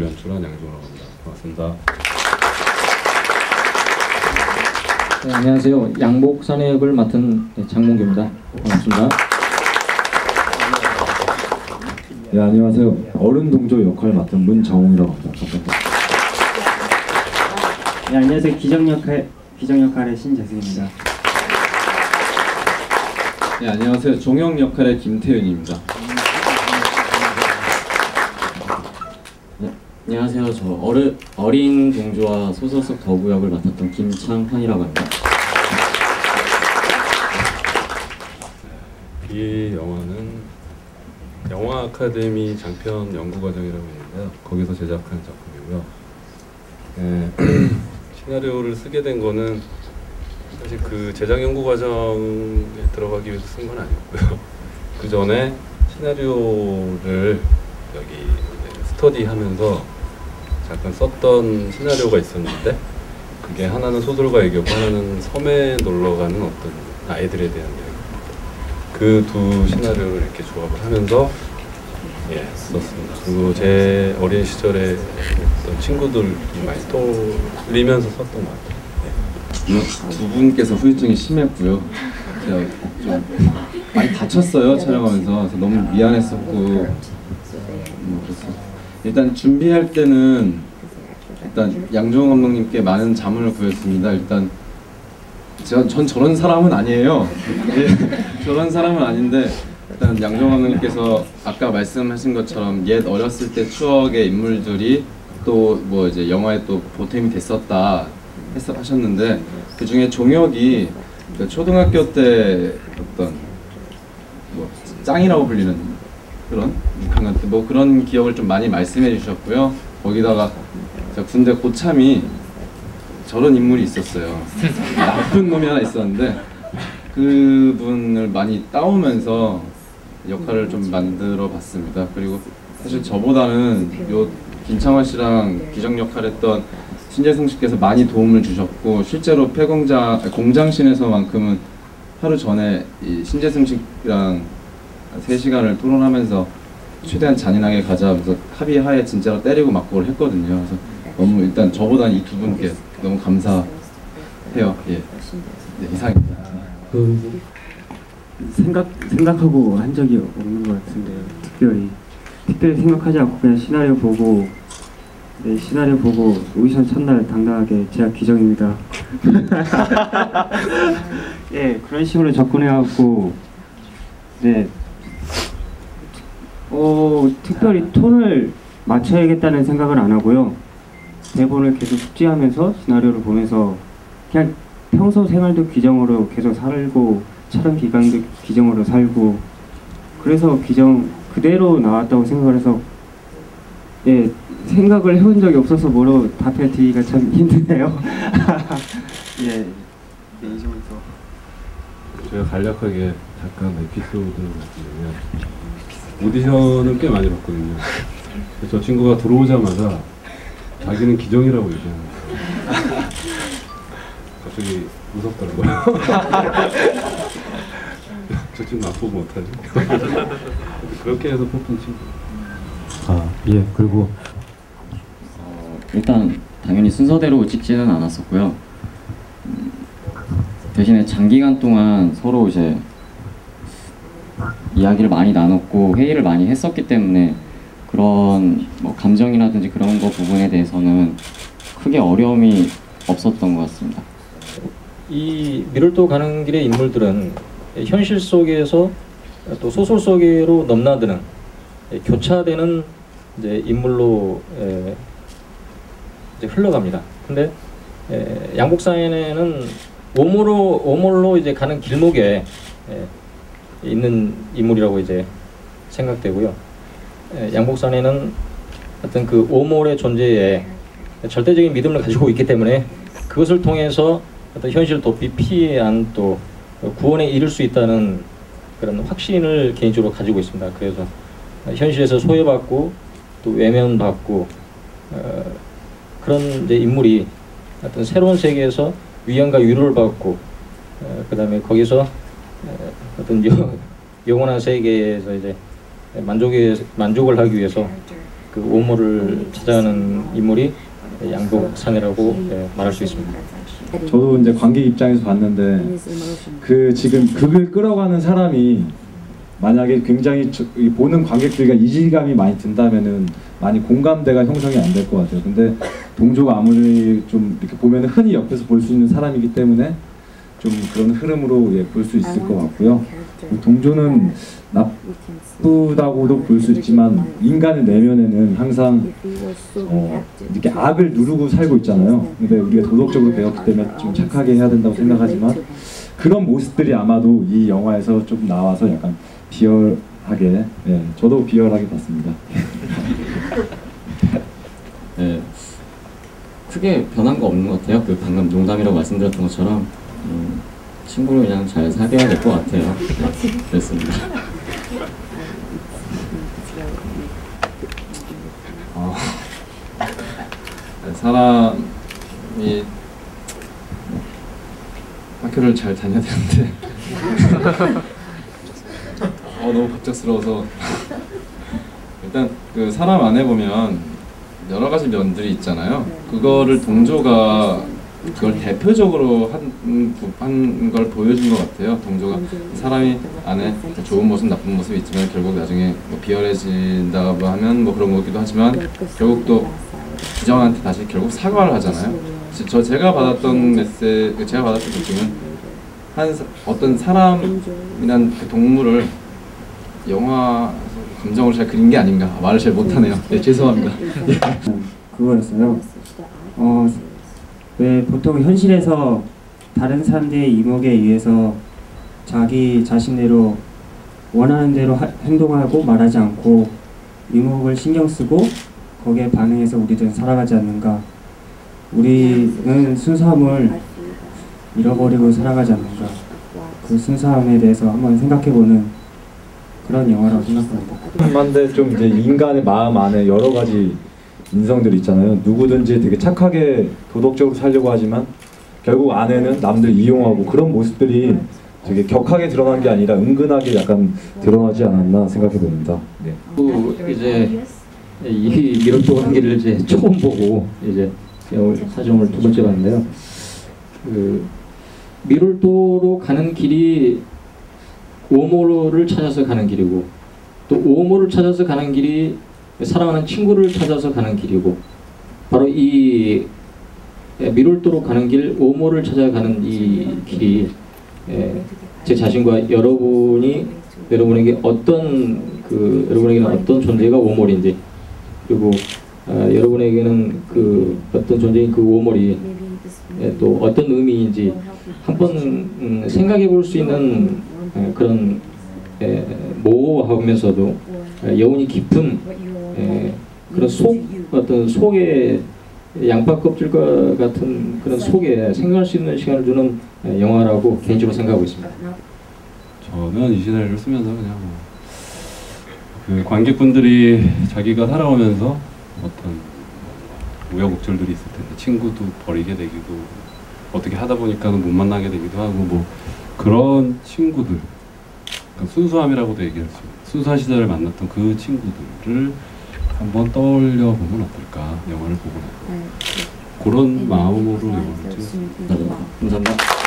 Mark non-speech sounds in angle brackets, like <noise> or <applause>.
길을 연출한 양종라고 합니다. 반갑습니다. 네, 안녕하세요. 양복산의 역을 맡은 네, 장문규입니다. 반갑습니다. 네 안녕하세요. 어른 동조 역할 맡은 문정웅이라고 합니다. 반갑습니다. 네, 안녕하세요. 기정 역할 기정 역할의 신재승입니다. 네, 안녕하세요. 종영 역할의 김태윤입니다. 안녕하세요. 저 어르, 어린 동조와 소설 속 더부 역을 맡았던 김창환이라고 합니다. 이 영화는 영화 아카데미 장편 연구 과정이라고 있는데요. 거기서 제작한 작품이고요. 예, <clears throat> 시나리오를 쓰게 된 거는 사실 그 제작 연구 과정에 들어가기 위해서 쓴 건 아니었고요. <laughs> 그 전에 시나리오를 여기 스터디하면서 잠깐 썼던 시나리오가 있었는데 그게 하나는 소설가 얘기고 하나는 섬에 놀러 가는 어떤 아이들에 대한 이야기. 그 두 시나리오를 이렇게 조합을 하면서 예 썼습니다. 그리고 제 어린 시절에 어떤 친구들이 많이 떠올리면서 썼던 것 같아요. 두 분께서 후유증이 심했고요. 제가 좀 많이 다쳤어요 촬영하면서 너무 미안했었고 뭐 그래서 일단 준비할 때는 일단 양종호 감독님께 많은 자문을 구했습니다. 일단 제가 전 저런 사람은 아니에요. <laughs> 예, 저런 사람은 아닌데 일단 양종호 감독님께서 아까 말씀하신 것처럼 옛 어렸을 때 추억의 인물들이 또 뭐 이제 영화에 또 보탬이 됐었다 했, 하셨는데 그 중에 종혁이 그 초등학교 때 어떤 뭐 짱이라고 불리는 그런 그런 뭐 그런 기억을 좀 많이 말씀해 주셨고요. 거기다가 군대 고참이 저런 인물이 있었어요. <laughs> 나쁜 놈이 하나 있었는데 그분을 많이 따오면서 역할을 좀 만들어 봤습니다. 그리고 사실 저보다는 요 김창완 씨랑 기정 역할했던 신재승 씨께서 많이 도움을 주셨고 실제로 폐공장 공장신에서만큼은 하루 전에 이 신재승 씨랑 3시간을 토론하면서 최대한 잔인하게 가자면서 합의하에 진짜로 때리고 맞고를 했거든요. 그래서 너무 일단 저보다 이 두 분께 너무 감사해요. 예. 네, 이상입니다. 그 생각 생각하고 한 적이 없는 것 같은데 특별히 특별히 생각하지 않고 그냥 시나리오 보고 네 시나리오 보고 오디션 첫날 당당하게 제가 기정입니다. <laughs> 예 그런 식으로 접근해갖고 네. 어 특별히 톤을 맞춰야겠다는 생각을 안 하고요. 대본을 계속 숙지하면서 시나리오를 보면서 그냥 평소 생활도 기정으로 계속 살고 촬영 기간도 기정으로 살고 그래서 기정 그대로 나왔다고 생각을 해서 예 생각을 해본 적이 없어서 뭐로 답해드리기가 참 <laughs> 힘드네요. <laughs> 예. 네, 이 정도. 제가 간략하게 잠깐 에피소드를 말씀드리면 오디션을 꽤 많이 봤거든요. 저 친구가 들어오자마자 자기는 기정이라고 얘기하는 거예요. 갑자기 무섭더라고요. <laughs> 저 친구 나쁘면 어떡하지? 그렇게 해서 뽑힌 친구. 아, 예. 그리고 어, 일단 당연히 순서대로 찍지는 않았었고요. 음, 대신에 장기간 동안 서로 이제 이야기를 많이 나눴고 회의를 많이 했었기 때문에 그런 뭐 감정이라든지 그런 거 부분에 대해서는 크게 어려움이 없었던 것 같습니다. 이 미를도 가는 길의 인물들은 현실 속에서 또 소설 속으로 넘나드는 교차되는 이제 인물로 에, 이제 흘러갑니다. 근데 에, 양복사인에는 오모로 오몰로 이제 가는 길목에 에, 있는 인물이라고 이제 생각되고요. 에, 양복산에는 어떤 그 오몰의 존재에 절대적인 믿음을 가지고 있기 때문에 그것을 통해서 어떤 현실을 도피 피한 또 구원에 이를 수 있다는 그런 확신을 개인적으로 가지고 있습니다. 그래서 현실에서 소외받고 또 외면받고 어, 그런 이제 인물이 어떤 새로운 세계에서 위안과 위로를 받고 어, 그다음에 거기서 어, 어떤 여, 영원한 세계에서 이제 만족에 만족을 하기 위해서 그 오모를 찾아가는 인물이 양복산이라고 예, 말할 수 있습니다. 저도 이제 관객 입장에서 봤는데 그 지금 극을 끌어가는 사람이 만약에 굉장히 보는 관객들과 이질감이 많이 든다면은 많이 공감대가 형성이 안 될 것 같아요. 근데 동조가 아무리 좀 이렇게 보면 흔히 옆에서 볼 수 있는 사람이기 때문에 좀 그런 흐름으로 예, 볼 수 있을 것 같고요. 동조는 나쁘다고도 볼 수 있지만 인간의 내면에는 항상 어, 이렇게 악을 누르고 살고 있잖아요. 근데 우리가 도덕적으로 배웠기 때문에 좀 착하게 해야 된다고 생각하지만 그런 모습들이 아마도 이 영화에서 좀 나와서 약간 비열하게, 예, 저도 비열하게 봤습니다. 네, <laughs> 크게 변한 거 없는 것 같아요. 그 방금 농담이라고 말씀드렸던 것처럼 음, 친구를 그냥 잘 사귀어야 될 것 같아요. 네, 그랬습니다. 어, 네, 사람이 학교를 잘 다녀야 되는데 어 너무 갑작스러워서 일단 그 사람 안에 보면 여러 가지 면들이 있잖아요. 그거를 동조가 그걸 대표적으로 한걸 보여준 것 같아요. 동조가 사람이 안에 좋은 모습, 나쁜 모습이 있지만 결국 나중에 뭐 비열해진다고 하면 뭐 그런 거기도 하지만 결국 또 기정한테 다시 결국 사과를 하잖아요. 지- 저 제가 받았던 메시지, 제가 받았던 느낌은 한 사- 어떤 사람이란 그 동물을 영화 감정을 잘 그린 게 아닌가 말을 잘 못하네요. 네, 죄송합니다. 그거였어요. 어, 왜 보통 현실에서 다른 사람들의 이목에 의해서 자기 자신대로 원하는 대로 하- 행동하고 말하지 않고 이목을 신경 쓰고 거기에 반응해서 우리들은 살아가지 않는가. 우리는 순수함을 잃어버리고 살아가지 않는가. 그 순수함에 대해서 한번 생각해보는 그런 영화라고 생각합니다. 한데 좀 이제 인간의 마음 안에 여러 가지 인성들이 있잖아요. 누구든지 되게 착하게 도덕적으로 살려고 하지만 결국 안에는 남들 이용하고 그런 모습들이 되게 격하게 드러난 게 아니라 은근하게 약간 드러나지 않았나 생각해 봅니다. 네. 또 이제 이 미륵도 관계를 이제 처음 보고 이제 오늘 두 번째 봤는데요. 그 미륵도로 가는 길이 오모를 찾아서 가는 길이고 또 오모를 찾아서 가는 길이 사랑하는 친구를 찾아서 가는 길이고 바로 이 미룰도로 가는 길 오모를 찾아가는 이 길이 에, 제 자신과 여러분이 여러분에게 어떤 그 여러분에게는 어떤 존재가 오몰인지 그리고 아, 여러분에게는 그 어떤 존재인 그 오몰이 예, 또 어떤 의미인지 한번 음, 생각해 볼 수 있는 예, 그런 예, 모호하면서도 예, 여운이 깊은 예, 그런 속 어떤 속에 양파 껍질과 같은 그런 속에 생각할 수 있는 시간을 주는 예, 영화라고 개인적으로 생각하고 있습니다. 저는 이 시나리오를 쓰면서 그냥 뭐그 관객분들이 자기가 살아오면서 어떤 우여곡절들이 있을 텐데 친구도 버리게 되기도 어떻게 하다 보니까는 못 만나게 되기도 하고 뭐 그런 친구들 그러니까 순수함이라고도 얘기할 수 있는 순수한 시절을 만났던 그 친구들을 한번 떠올려 보면 어떨까? 영화를 보고. 나서 그런 마음으로 영화를 찍었습니다. 감사합니다.